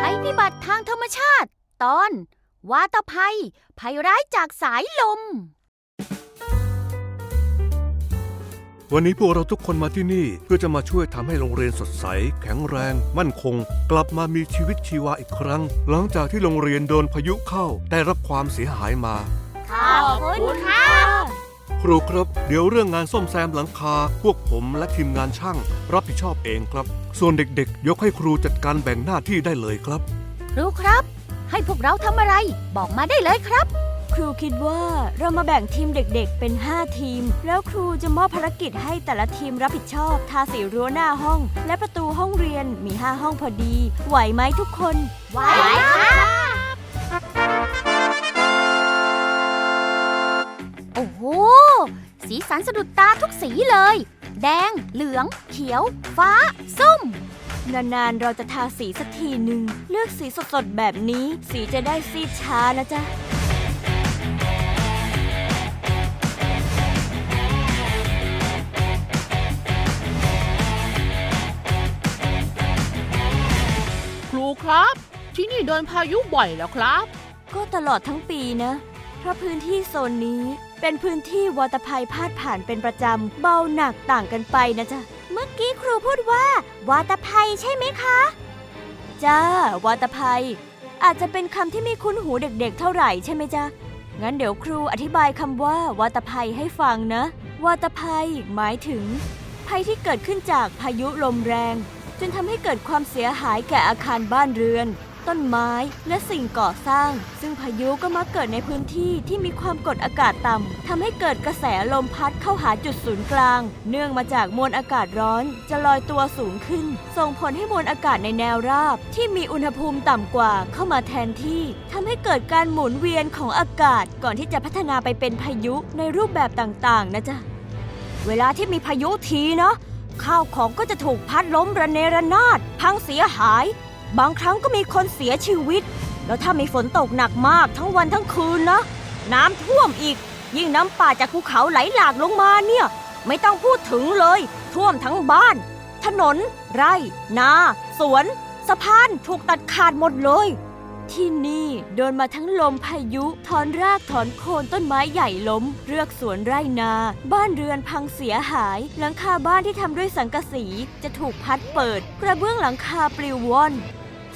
ภัยพิบัติทางธรรมชาติ ตอน วาตภัย ภัยร้ายจากสายลม วันนี้พวกเราทุกคนมาที่นี่เพื่อจะมาช่วยทำให้โรงเรียนสดใส แข็งแรง มั่นคง กลับมามีชีวิตชีวาอีกครั้ง หลังจากที่โรงเรียนโดนพายุเข้า ได้รับความเสียหายมา ขอบคุณค่ะ ครูครับ เดี๋ยวเรื่องงานซ่อมแซมหลังคา พวกผมและทีมงานช่าง รับผิดชอบเองครับ ส่วนเด็กๆ ยกให้ครูจัดการแบ่งหน้าที่ได้เลยครับ ครูครับ ให้พวกเราทำอะไร บอกมาได้เลยครับ ครูคิดว่าเรามาแบ่งทีมเด็กๆ เป็น 5 ทีม แล้วครูจะมอบภารกิจให้แต่ละทีมรับผิดชอบ ทาสีรั้วหน้าห้อง และประตูห้องเรียนมี 5 ห้องพอดี ไหวไหมทุกคนไหวค่ะโอ้โห สีสันสะดุดตาทุกสีเลย แดง เหลือง เขียว ฟ้า ส้ม นานๆ เราจะทาสีสักทีหนึ่ง เลือกสีสดๆ แบบนี้ สีจะได้ซีดช้านะจ๊ะ ครูครับ ที่นี่โดนพายุบ่อยแล้วครับ ก็ตลอดทั้งปีนะ เพราะพื้นที่โซนนี้เป็นพื้นที่วาตภัยพาดผ่านเป็นประจำ เบาหนักต่างกันไปนะจ๊ะ เมื่อกี้ครูพูดว่าวาตภัยใช่ไหมคะ จ้าวาตภัย อาจจะเป็นคำที่ไม่คุ้นหูเด็กๆ เท่าไหร่ใช่ไหมจ๊ะ งั้นเดี๋ยวครูอธิบายคำว่าวาตภัยให้ฟังนะวาตภัยหมายถึง ภัยที่เกิดขึ้นจากพายุลมแรง จนทำให้เกิดความเสียหายแก่อาคารบ้านเรือน ต้นไม้และสิ่งก่อสร้าง ซึ่งพายุก็มักเกิดในพื้นที่ที่มีความกดอากาศต่ำทำให้เกิดกระแสลมพัดเข้าหาจุดศูนย์กลาง เนื่องมาจากมวลอากาศร้อนจะลอยตัวสูงขึ้น ส่งผลให้มวลอากาศในแนวราบ ที่มีอุณหภูมิต่ำกว่าเข้ามาแทนที่ทำให้เกิดการหมุนเวียนของอากาศ ก่อนที่จะพัฒนาไปเป็นพายุในรูปแบบต่างๆ นะจ๊ะเวลาที่มีพายุทีเนาะข้าวของก็จะถูกพัดล้มระเนระนาด พังเสียหาย บางครั้งก็มีคนเสียชีวิต แล้วถ้ามีฝนตกหนักมากทั้งวันทั้งคืนนะ น้ำท่วมอีก ยิ่งน้ำป่าจากภูเขาไหลหลากลงมาเนี่ย ไม่ต้องพูดถึงเลย ท่วมทั้งบ้าน ถนน ไร่ นา สวน สะพานถูกตัดขาดหมดเลย ที่นี่โดนมาทั้งลมพายุถอนรากถอนโคนต้นไม้ใหญ่ล้ม เรือกสวนไร่นา บ้านเรือนพังเสียหาย หลังคาบ้านที่ทำด้วยสังกะสีจะถูกพัดเปิด กระเบื้องหลังคาปลิวว่อน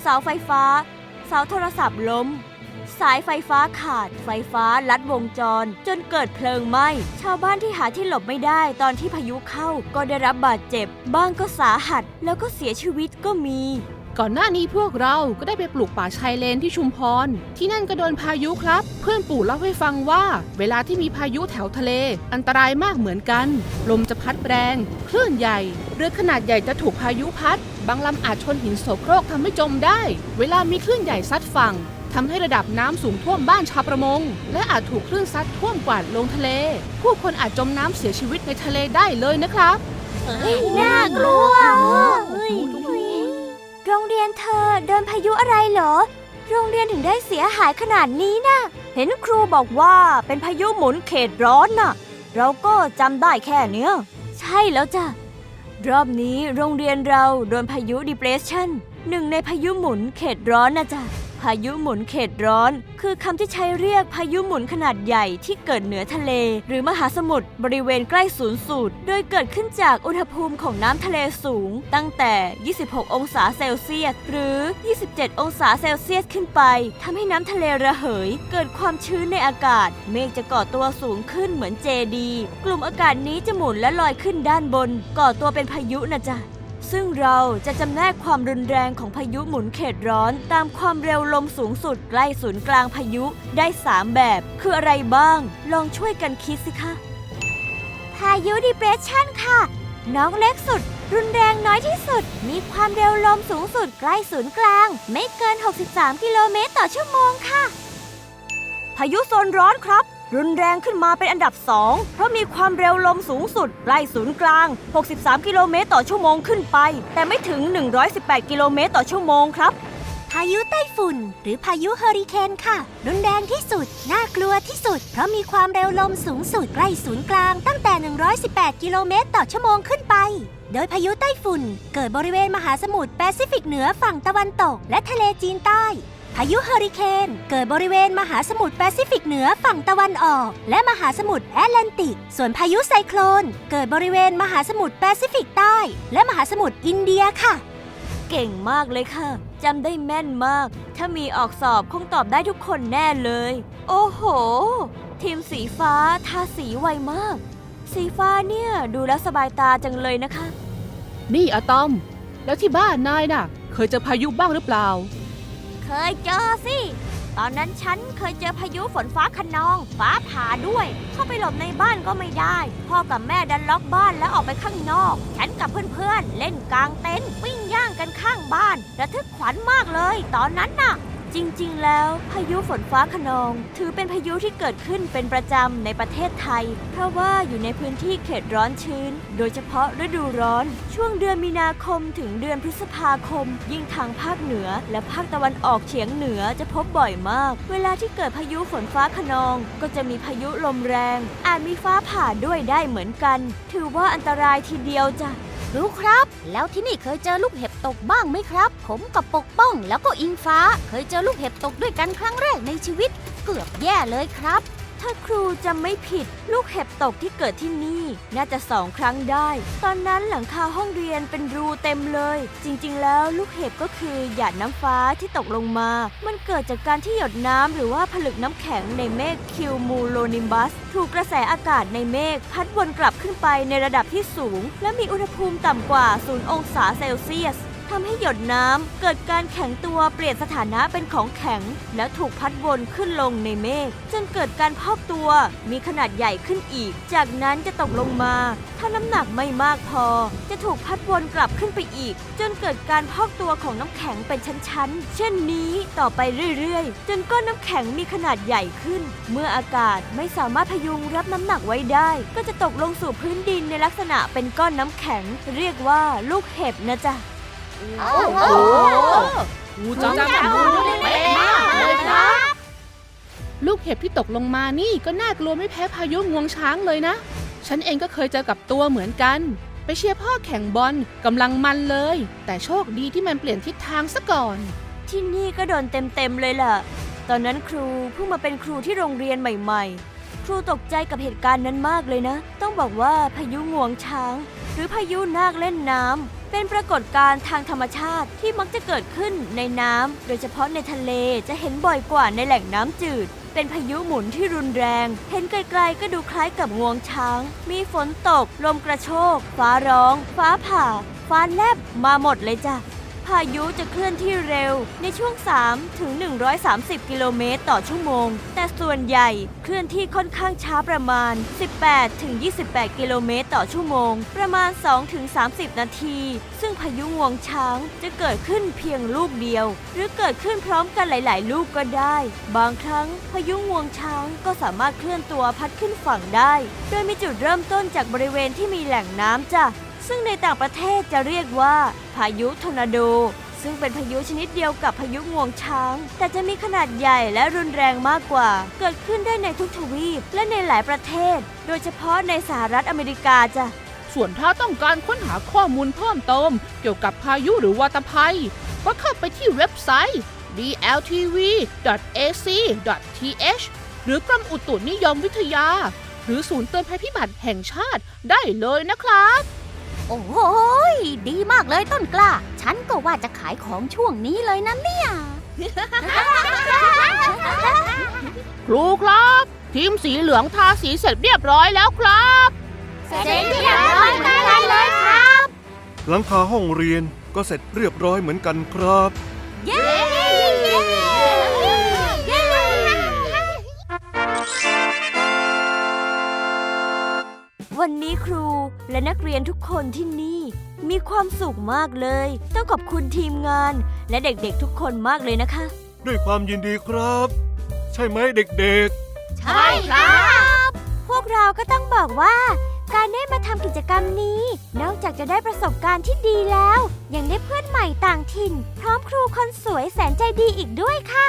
เสาไฟฟ้า เสาโทรศัพท์ล้ม สายไฟฟ้าขาด ไฟฟ้าลัดวงจร จนเกิดเพลิงไหม้ ชาวบ้านที่หาที่หลบไม่ได้ตอนที่พายุเข้าก็ได้รับบาดเจ็บ บ้างก็สาหัสแล้วก็เสียชีวิตก็มี ก่อนหน้านี้พวกเราก็ได้ไปปลูกป่าชายเลนที่ชุมพร ที่นั่นก็โดนพายุครับ เพื่อนปู่เล่าให้ฟังว่า เวลาที่มีพายุแถวทะเล อันตรายมากเหมือนกัน ลมจะพัดแรง คลื่นใหญ่ เรือขนาดใหญ่จะถูกพายุพัด บางลำอาจชนหินโสโครกทำให้จมได้ เวลามีคลื่นใหญ่ซัดฝั่งทำให้ระดับน้ำสูงท่วมบ้านชาวประมง และอาจถูกคลื่นซัดท่วมกวาดลงทะเล ผู้คนอาจจมน้ำเสียชีวิตในทะเลได้เลยนะครับน่ากลัว โรงเรียนเธอโดนพายุอะไรเหรอ โรงเรียนถึงได้เสียหายขนาดนี้นะเห็นครูบอกว่าเป็นพายุหมุนเขตร้อนน่ะ เราก็จำได้แค่เนี้ย ใช่แล้วจ้ะ รอบนี้โรงเรียนเราโดนพายุ depression หนึ่งในพายุหมุนเขตร้อนนะจ๊ะายุหมุนเขตร้อน คือคำที่ใช้เรียกพายุหมุนขนาดใหญ่ที่เกิดเหนือทะเล หรือมหาสมุทรบริเวณใกล้ศูนย์สูตร โดยเกิดขึ้นจากอุณหภูมิของน้ำทะเลสูง ตั้งแต่ 26 องศาเซลเซียส หรือ 27 องศาเซลเซียสขึ้นไปทำให้น้ำทะเลระเหย เกิดความชื้นในอากาศ เมฆจะก่อตัวสูงขึ้นเหมือนเจดี กลุ่มอากาศนี้จะหมุนและลอยขึ้นด้านบน ก่อตัวเป็นพายุนะจ๊ะ ซึ่งเราจะจำแนกความรุนแรงของพายุหมุนเขตร้อน ตามความเร็วลมสูงสุดใกล้ศูนย์กลางพายุได้ 3 แบบ คืออะไรบ้าง ลองช่วยกันคิดสิคะ พายุดิเ r ร s ชันค่ะ น้องเล็กสุด รุนแรงน้อยที่สุด มีความเร็วลมสูงสุดใกล้ศูนย์กลาง ไม่เกิน 63 กิโลเมตรต่อชั่วโมงค่ะ พายุโซนร้อนครับ รุนแรงขึ้นมาเป็นอันดับ 2 เพราะมีความเร็วลมสูงสุดใกล้ศูนย์กลาง 63 กิโลเมตรต่อชั่วโมงขึ้นไป แต่ไม่ถึง 118 กิโลเมตรต่อชั่วโมงครับ พายุไต้ฝุ่น หรือพายุเฮอริเคนค่ะ รุนแรงที่สุด น่ากลัวที่สุด เพราะมีความเร็วลมสูงสุดใกล้ศูนย์กลางตั้งแต่ 118 กิโลเมตรต่อชั่วโมงขึ้นไป โดยพายุไต้ฝุ่น เกิดบริเวณมหาสมุทรแปซิฟิกเหนือฝั่งตะวันตก และทะเลจีนใต้ พายุเฮอริเคนเกิดบริเวณมหาสมุทรแปซิฟิกเหนือฝั่งตะวันออก และมหาสมุทรแอตแลนติก ส่วนพายุไซโคลน เกิดบริเวณมหาสมุทรแปซิฟิกใต้ และมหาสมุทรอินเดียค่ะ เก่งมากเลยค่ะจำได้แม่นมาก ถ้ามีออกสอบคงตอบได้ทุกคนแน่เลย โอ้โห ทีมสีฟ้าทาสีไวมาก สีฟ้าเนี่ยดูแล้วสบายตาจังเลยนะคะ นี่อะตอม แล้วที่บ้านนายน่ะ เคยเจอพายุบ้างหรือเปล่า เคยเจอสิ ตอนนั้นฉันเคยเจอพายุฝนฟ้าคะนอง ฟ้าผ่าด้วย เข้าไปหลบในบ้านก็ไม่ได้ พ่อกับแม่ดันล็อกบ้านแล้วออกไปข้างนอก ฉันกับเพื่อนๆเล่นกลางเต็นท์ปิ้งย่างกันข้างบ้านระทึกขวัญมากเลย ตอนนั้นน่ะ จริงๆ แล้วพายุฝนฟ้าคะนอง ถือเป็นพายุที่เกิดขึ้นเป็นประจำในประเทศไทย เพราะว่าอยู่ในพื้นที่เขตร้อนชื้น โดยเฉพาะฤดูร้อน ช่วงเดือนมีนาคมถึงเดือนพฤษภาคม ยิ่งทางภาคเหนือ และภาคตะวันออกเฉียงเหนือจะพบบ่อยมาก เวลาที่เกิดพายุฝนฟ้าคะนอง ก็จะมีพายุลมแรง อาจมีฟ้าผ่าด้วยได้เหมือนกัน ถือว่าอันตรายทีเดียวจ้ะ รูครับ แล้วที่นี่เคยเจอลูกเห็บตกบ้างไหมครับ ผมกับปกป้องแล้วก็อิงฟ้า เคยเจอลูกเห็บตกด้วยกันครั้งแรกในชีวิต เกือบแย่เลยครับ ถ้าครูจำไม่ผิด ลูกเห็บตกที่เกิดที่นี่ น่าจะสองครั้งได้ ตอนนั้นหลังคาห้องเรียนเป็นรูเต็มเลย จริง ๆ แล้วลูกเห็บก็คือหยาดน้ำฟ้าที่ตกลงมา มันเกิดจากการที่หยดน้ำหรือว่าผลึกน้ำแข็งในเมฆคิวมูโลนิมบัส ถูกกระแสอากาศในเมฆพัดวนกลับขึ้นไปในระดับที่สูง และมีอุณหภูมิต่ำกว่า 0 องศาเซลเซียส ทำให้หยดน้ำเกิดการแข็งตัวเปลี่ยนสถานะเป็นของแข็ง แล้วถูกพัดวนขึ้นลงในเมฆจนเกิดการพอกตัวมีขนาดใหญ่ขึ้นอีก จากนั้นจะตกลงมา ถ้าน้ำหนักไม่มากพอ จะถูกพัดวนกลับขึ้นไปอีก จนเกิดการพอกตัวของน้ำแข็งเป็นชั้นๆ เช่นนี้ต่อไปเรื่อยๆ จนก้อนน้ำแข็งมีขนาดใหญ่ขึ้น เมื่ออากาศไม่สามารถพยุงรับน้ำหนักไว้ได้ ก็จะตกลงสู่พื้นดินในลักษณะเป็นก้อนน้ำแข็ง เรียกว่าลูกเห็บนะจ๊ะ โอ้โหครูจำได้เป๊ะมากเลยครับ ลูกเห็บที่ตกลงมานี่ก็น่ากลัวไม่แพ้พายุงวงช้างเลยนะ ฉันเองก็เคยเจอกับตัวเหมือนกัน ไปเชียร์พ่อแข่งบอลกำลังมันเลย แต่โชคดีที่มันเปลี่ยนทิศทางซะก่อน ที่นี่ก็โดนเต็มๆเลยล่ะ ตอนนั้นครูเพิ่งมาเป็นครูที่โรงเรียนใหม่ ๆ ครูตกใจกับเหตุการณ์นั้นมากเลยนะ ต้องบอกว่าพายุงวงช้าง หรือพายุนาคเล่นน้ำ เป็นปรากฏการณ์ทางธรรมชาติที่มักจะเกิดขึ้นในน้ำ โดยเฉพาะในทะเลจะเห็นบ่อยกว่าในแหล่งน้ำจืด เป็นพายุหมุนที่รุนแรง เห็นไกลๆก็ดูคล้ายกับงวงช้าง มีฝนตก ลมกระโชก ฟ้าร้อง ฟ้าผ่า ฟ้าแลบมาหมดเลยจ้ะ พายุจะเคลื่อนที่เร็วในช่วง 3 ถึง 130 กิโลเมตรต่อชั่วโมง แต่ส่วนใหญ่เคลื่อนที่ค่อนข้างช้าประมาณ 18 ถึง 28 กิโลเมตรต่อชั่วโมง ประมาณ 2 ถึง 30 นาที ซึ่งพายุงวงช้างจะเกิดขึ้นเพียงลูกเดียว หรือเกิดขึ้นพร้อมกันหลาย ๆ ลูกก็ได้ บางครั้งพายุงวงช้างก็สามารถเคลื่อนตัวพัดขึ้นฝั่งได้ โดยมีจุดเริ่มต้นจากบริเวณที่มีแหล่งน้ำจ้ะ ซึ่งในต่างประเทศจะเรียกว่า พายุทอร์นาโด ซึ่งเป็นพายุชนิดเดียวกับพายุงวงช้าง แต่จะมีขนาดใหญ่และรุนแรงมากกว่า เกิดขึ้นได้ในทุกทวีปและในหลายประเทศ โดยเฉพาะในสหรัฐอเมริกาจ้ะส่วนถ้าต้องการค้นหาข้อมูลเพิ่มเติม เกี่ยวกับพายุหรือวาตภัย ก็เข้าไปที่เว็บไซต์ dltv.ac.th หรือกรมอุตุนิยมวิทยา หรือศูนย์เตือนภัยพิบัติแห่งชาติได้เลยนะครับ โอ้โหยดีมากเลยต้นกล้า ฉันก็ว่าจะขายของช่วงนี้เลยนะเนี่ย ครูครับ ทีมสีเหลืองทาสีเสร็จเรียบร้อยแล้วครับเสร็จเรียบร้อยเหมือนกันเลยครับหลังคาห้องเรียนก็เสร็จเรียบร้อยเหมือนกันครับ เย้ วันนี้ครูและนักเรียนทุกคนที่นี่ มีความสุขมากเลย ต้องขอบคุณทีมงาน และเด็กๆทุกคนมากเลยนะคะ ด้วยความยินดีครับ ใช่ไหมเด็กใช่ครับ พวกเราก็ต้องบอกว่า การได้มาทำกิจกรรมนี้ นอกจากจะได้ประสบการณ์ที่ดีแล้ว ยังได้เพื่อนใหม่ต่างถิ่น พร้อมครูคนสวยแสนใจดีอีกด้วยค่ะ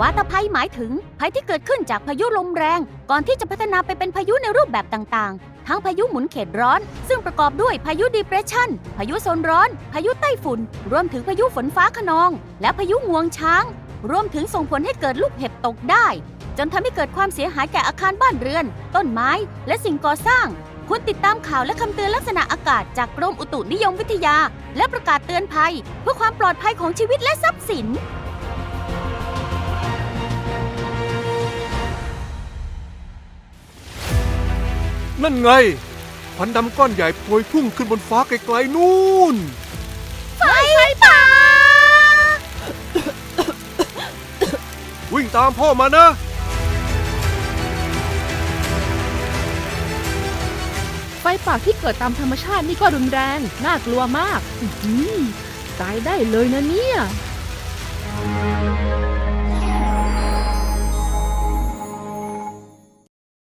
วาตภัยหมายถึงภัยที่เกิดขึ้นจากพายุลมแรง ก่อนที่จะพัฒนาไปเป็นพายุในรูปแบบต่างๆ ทั้งพายุหมุนเขตร้อน ซึ่งประกอบด้วยพายุดีเพรสชันพายุโซนร้อน พายุไต้ฝุ่น รวมถึงพายุฝนฟ้าขนอง และพายุงวงช้าง รวมถึงส่งผลให้เกิดลูกเห็บตกได้ จนทำให้เกิดความเสียหายแก่อาคารบ้านเรือน ต้นไม้ และสิ่งก่อสร้างควรติดตามข่าวและคำเตือนลักษณะอากาศจากกรมอุตุนิยมวิทยา และประกาศเตือนภัย เพื่อความปลอดภัยของชีวิตและทรัพย์สิน นั่นไงควันดำก้อนใหญ่พวยพุ่งขึ้นบนฟ้าไกลๆนู่น ไฟป่า วิ่งตามพ่อมานะ ไฟป่าที่เกิดตามธรรมชาตินี่ก็รุนแรง น่ากลัวมาก อื้อหือตายได้เลยนะเนี่ยไ